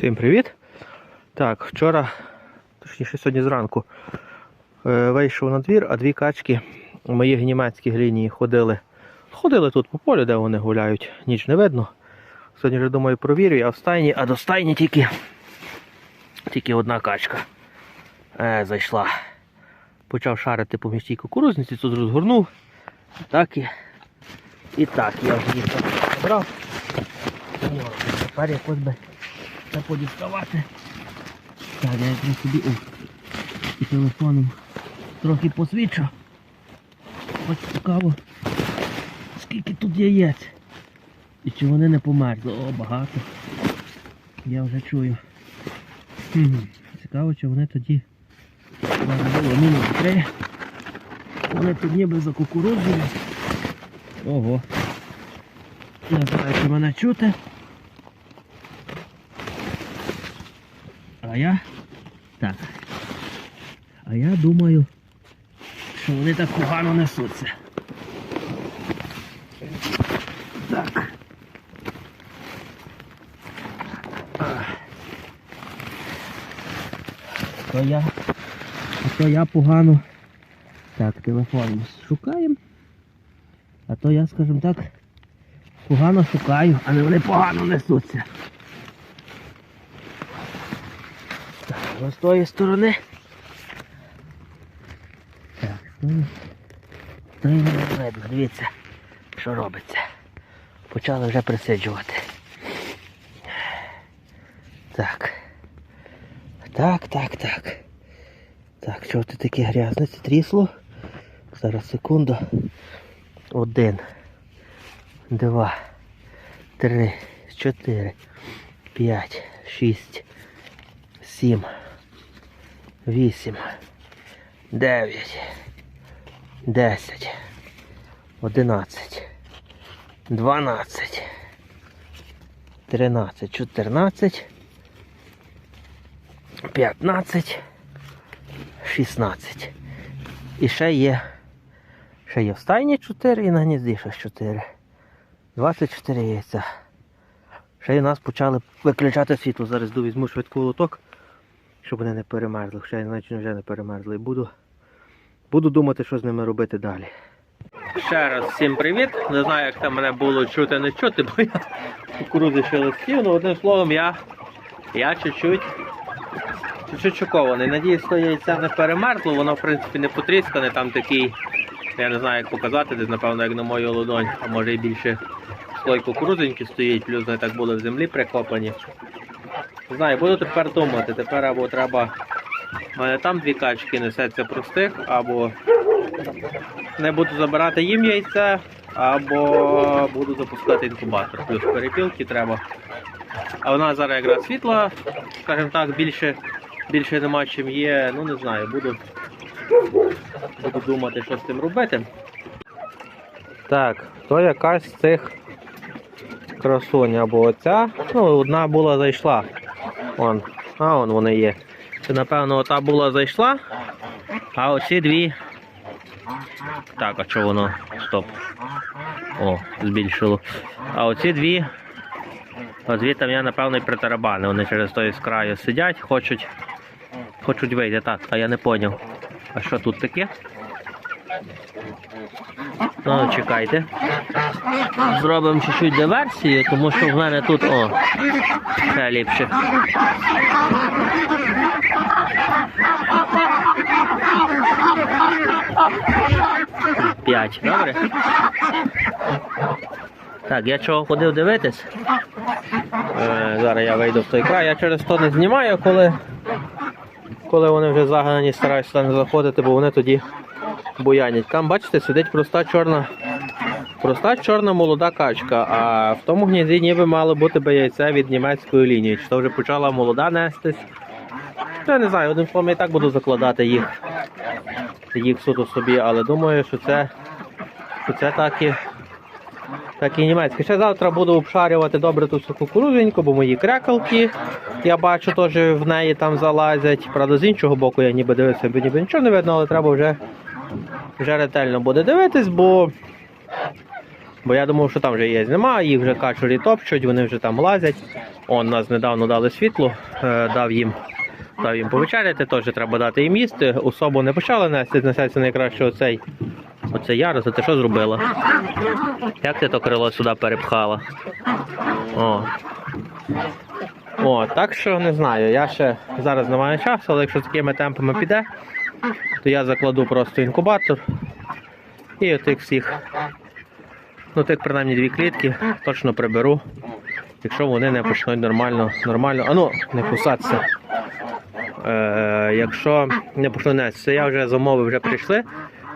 Всім привіт. Так, вчора, точніше сьогодні зранку, е, вийшов на двір, а дві качки мої німецькі глінії ходили. Ходили тут по полю, де вони гуляють, ніч не видно. Сьогодні вже думаю провірю, я в стайні, а до стайні тільки, тільки одна качка е, зайшла. Почав шарити по містій кукурузниці, тут розгорнув. Так і, і так, я вже їх забрав. Тепер якось би це подіставати. Так, я якраз собі о, і телефоном трохи посвідчу. Ось цікаво, скільки тут яєць. І чи вони не померзли. О, багато. Я вже чую. Хм, Цікаво, чи вони тоді було мінус три. Вони тут ніби за кукурудзою. Ого. Не знаю, чи мене чути. А я... Так. А я думаю, що вони так погано несуться. Так. То я... А то я погано. Так, телефон шукаємо. А то я, скажімо так, погано шукаю, а не вони погано несуться. Ось з тої сторони. Так, з тої не видно. Дивіться, що робиться. Почали вже присиджувати. Так. Так, так, так. Так, чого ти таке грязне? Це трісло? Зараз секунду. Один, два, три, чотири, п'ять, шість, сім, вісім, дев'ять, десять, одинадцять, дванадцять, тринадцять, чотирнадцять, п'ятнадцять. 16. І ще є. Ще є в стайні 4 і на гнізді ще 4. 24 яйця. Ще й у нас почали виключати світло. Зараз йду візьму швидку лоток, щоб вони не перемерзли. Ще я вже не перемерзли. І буду, буду думати, що з ними робити далі. Ще раз всім привіт. Не знаю, як там мене було чути, не чути, бо я кукурузи ще листів. Ну, одним словом, я, я чуть-чуть Чуть-чуть шокований. Надіюсь, що яйця не перемерзло, воно в принципі не потріскане, там такий, я не знаю як показати, десь напевно як на мою ладонь, а може і більше слой кукурудзеньки стоїть, плюс вони так були в землі прикопані. Знаю, буду тепер думати, тепер або треба. У мене там дві качки несеться простих, або не буду забирати їм яйця, або буду запускати інкубатор. Плюс перепілки треба. А вона зараз якраз світла, скажімо так, більше більше нема чим є, ну не знаю, буду, буду думати, що з цим робити. Так, то якась з цих красунь або оця. Ну, одна була зайшла. Вон, а вон вони є. Це напевно ота була зайшла, а оці дві. Так, а чого воно? Стоп. О, збільшило. А оці дві. Там я, напевно, і притарабани. Вони через той з краю сидять, хочуть Хочуть вийти, так, а я не поняв. А що тут таке? Ну, чекайте. Зробимо чуть-чуть диверсію, тому що в мене тут о, ще ліпше. П'ять, добре? Так, я чого ходив дивитись? Е, зараз я вийду в той край. Я через то не знімаю, коли коли вони вже загнані, стараюся не заходити, бо вони тоді буянять. Там, бачите, сидить проста чорна проста чорна молода качка, а в тому гнізді ніби мало бути би яйце від німецької лінії. Чи то вже почала молода нестись. Я не знаю, одним словом я і так буду закладати їх їх суто собі, але думаю, що це що це так і, так і німецьке. Ще завтра буду обшарювати добре ту всю кукурузеньку, бо мої крекалки, я бачу, теж в неї там залазять. Правда, з іншого боку я ніби дивився, ніби нічого не видно, але треба вже вже ретельно буде дивитись, бо бо я думав, що там вже є нема, їх вже качурі топчуть, вони вже там лазять. Он нас недавно дали світло, е, дав їм, дав їм повечеряти, теж треба дати їм їсти. Особу не почали нести, несеться найкраще оцей. Оце Яра, це ти що зробила? Як ти то крило сюди перепхала? О. О, так що не знаю. Я ще зараз не маю часу, але якщо такими темпами піде, то я закладу просто інкубатор. І отих всіх, ну тих принаймні дві клітки, точно приберу, якщо вони не почнуть нормально, нормально, а ну, не кусатися. Е, якщо не почнуть нестися, я вже замови вже прийшли.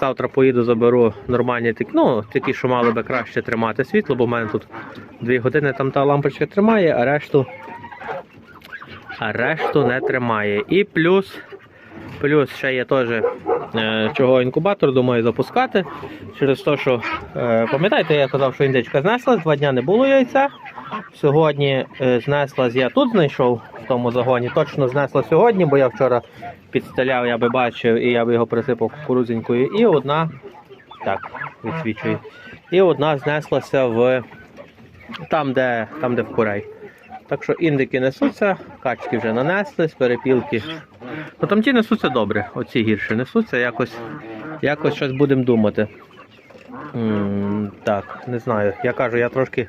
Завтра поїду, заберу нормальні такі, ну, такі, що мали би краще тримати світло, бо в мене тут дві години там та лампочка тримає, а решту, а решту не тримає. І плюс, плюс ще є теж е, чого інкубатор, думаю, запускати. Через те, що е, пам'ятаєте, я казав, що індичка знеслась, два дня не було яйця. Сьогодні е, знеслась, я тут знайшов в тому загоні. Точно знесла сьогодні, бо я вчора підстеляв, я би бачив, і я би його присипав кукурудзенькою. І одна, так, відсвічую. І одна знеслася в там, де, там, де в курей. Так що індики несуться, качки вже нанеслись, перепілки. Ну там ті несуться добре, оці гірше несуться, якось, якось щось будемо думати. М, так, не знаю. Я кажу, я трошки,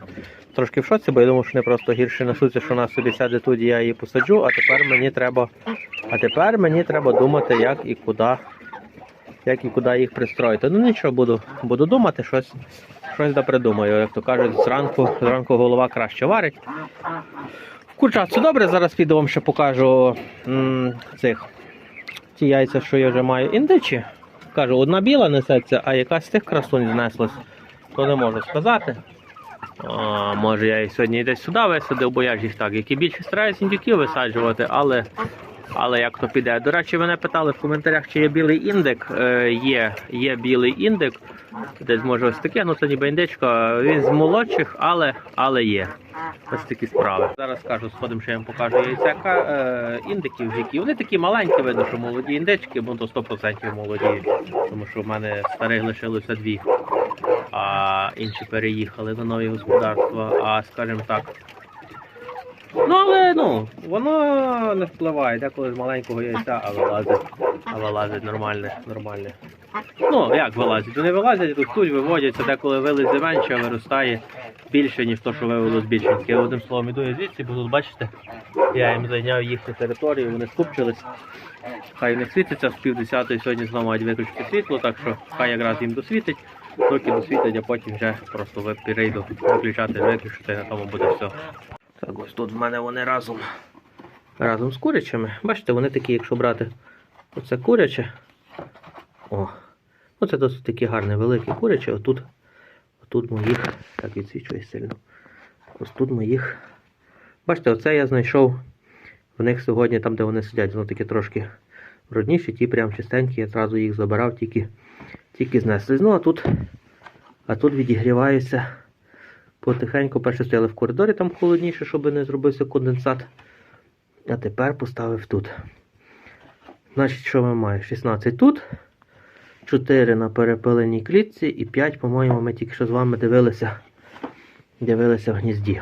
трошки в шоці, бо я думав, що вони просто гірше несуться, що вона собі сяде тут, і я її посаджу, а тепер мені треба. А тепер мені треба думати, як і куди, як і куди їх пристроїти. Ну нічого, буду, буду думати, щось, щось да придумаю. Як то кажуть, зранку, зранку голова краще варить. Курчат, все добре, зараз піду вам ще покажу цих ті яйця, що я вже маю індичі. Кажу, одна біла несеться, а яка з тих красунь знеслась, то не можу сказати. А, може я їх сьогодні десь сюди висадив, бо я ж їх так, які більше стараюся індюків висаджувати, але, але як то піде. До речі, мене питали в коментарях, чи є білий індик. Е, є, є білий індик. Десь може ось таке, ну це ніби індичка. Він з молодших, але, але є. Ось такі справи. Зараз кажу, сходимо, що я вам покажу яйцяка е, індиків, які вони такі маленькі, видно, що молоді індички, бо то 100% молоді, тому що в мене старих лишилося дві, а інші переїхали на нові господарства. А скажімо так. Ну але ну, воно не впливає, деколи з маленького яйця, а вилазить, а вилазить нормальне, нормальне. Ну, як вилазять? Вони вилазять, ростуть, виводяться, деколи вилізе менше, а виростає більше, ніж то, що вивело з більшеньки. Я одним словом іду я звідси, бо тут бачите, я їм зайняв їхню територію, вони скупчились. Хай не світиться, з пів десятої сьогодні знову мають виключити світло, так що хай якраз їм досвітить, доки досвітить, а потім вже просто перейду виключати, виключити, і на тому буде все. Так, ось тут в мене вони разом, разом з курячими. Бачите, вони такі, якщо брати оце куряче. О, оце досить такі гарні великі курячі. Отут, отут моїх, так відсвічує сильно. Ось тут моїх. Бачите, оце я знайшов в них сьогодні, там, де вони сидять, воно таке трошки брудніші, ті прям чистенькі, я одразу їх забирав, тільки, тільки знесли. Ну а тут, а тут відігріваються потихеньку. Перше стояли в коридорі, там холодніше, щоб не зробився конденсат. А тепер поставив тут. Значить, що ми маємо? 16 тут, 4 на перепиленій клітці і 5, по-моєму, ми тільки що з вами дивилися, дивилися в гнізді.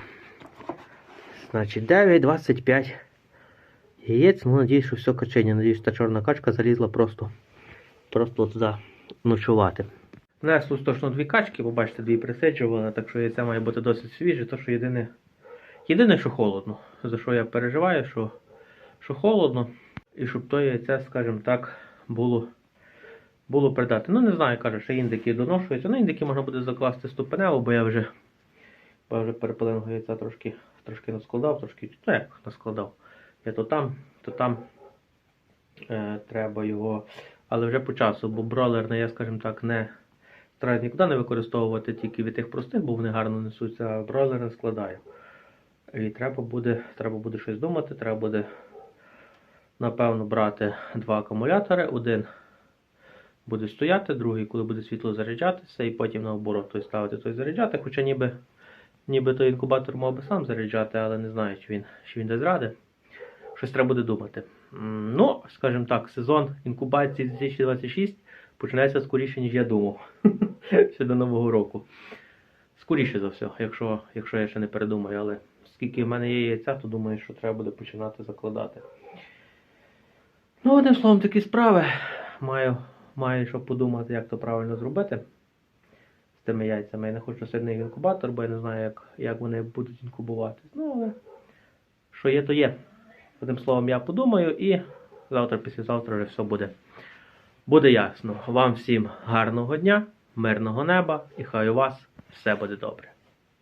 Значить, 9, 25 яєць. Ну, надіюсь, що все качення. Надіюсь, та чорна качка залізла просто, просто туди ночувати. Неслось точно дві качки, бо бачите, дві присиджували, так що яйця має бути досить свіже, то що єдине, єдине, що холодно. За що я переживаю, що, що холодно, і щоб то яйце, скажімо так, було, було придати. Ну, не знаю, каже, що індики доношуються. Ну, індики можна буде закласти ступенево, бо я вже, бо я вже перепеленого яйця трошки, трошки наскладав, трошки, ну як наскладав. Я то там, то там е, треба його. Але вже по часу, бо бролерне, я, скажімо так, не стараюсь нікуди не використовувати тільки від тих простих, бо вони гарно несуться, а бройлер не складаю. І треба буде, треба буде щось думати, треба буде, напевно, брати два акумулятори. Один буде стояти, другий, коли буде світло заряджатися, і потім наоборот той ставити, той заряджати. Хоча ніби, ніби той інкубатор мав би сам заряджати, але не знаю, чи він, чи він десь ради. Щось треба буде думати. Ну, скажімо так, сезон інкубації 2026 починається скоріше, ніж я думав. Ще до Нового року. Скоріше за все, якщо, якщо я ще не передумаю, але скільки в мене є яйця, то думаю, що треба буде починати закладати. Ну, одним словом, такі справи. Маю, маю що подумати, як то правильно зробити з тими яйцями. Я не хочу сильний інкубатор, бо я не знаю, як, як вони будуть інкубувати. Ну, але що є, то є. Одним словом, я подумаю і завтра, післязавтра вже все буде. Буде ясно. Вам всім гарного дня, мирного неба і хай у вас все буде добре.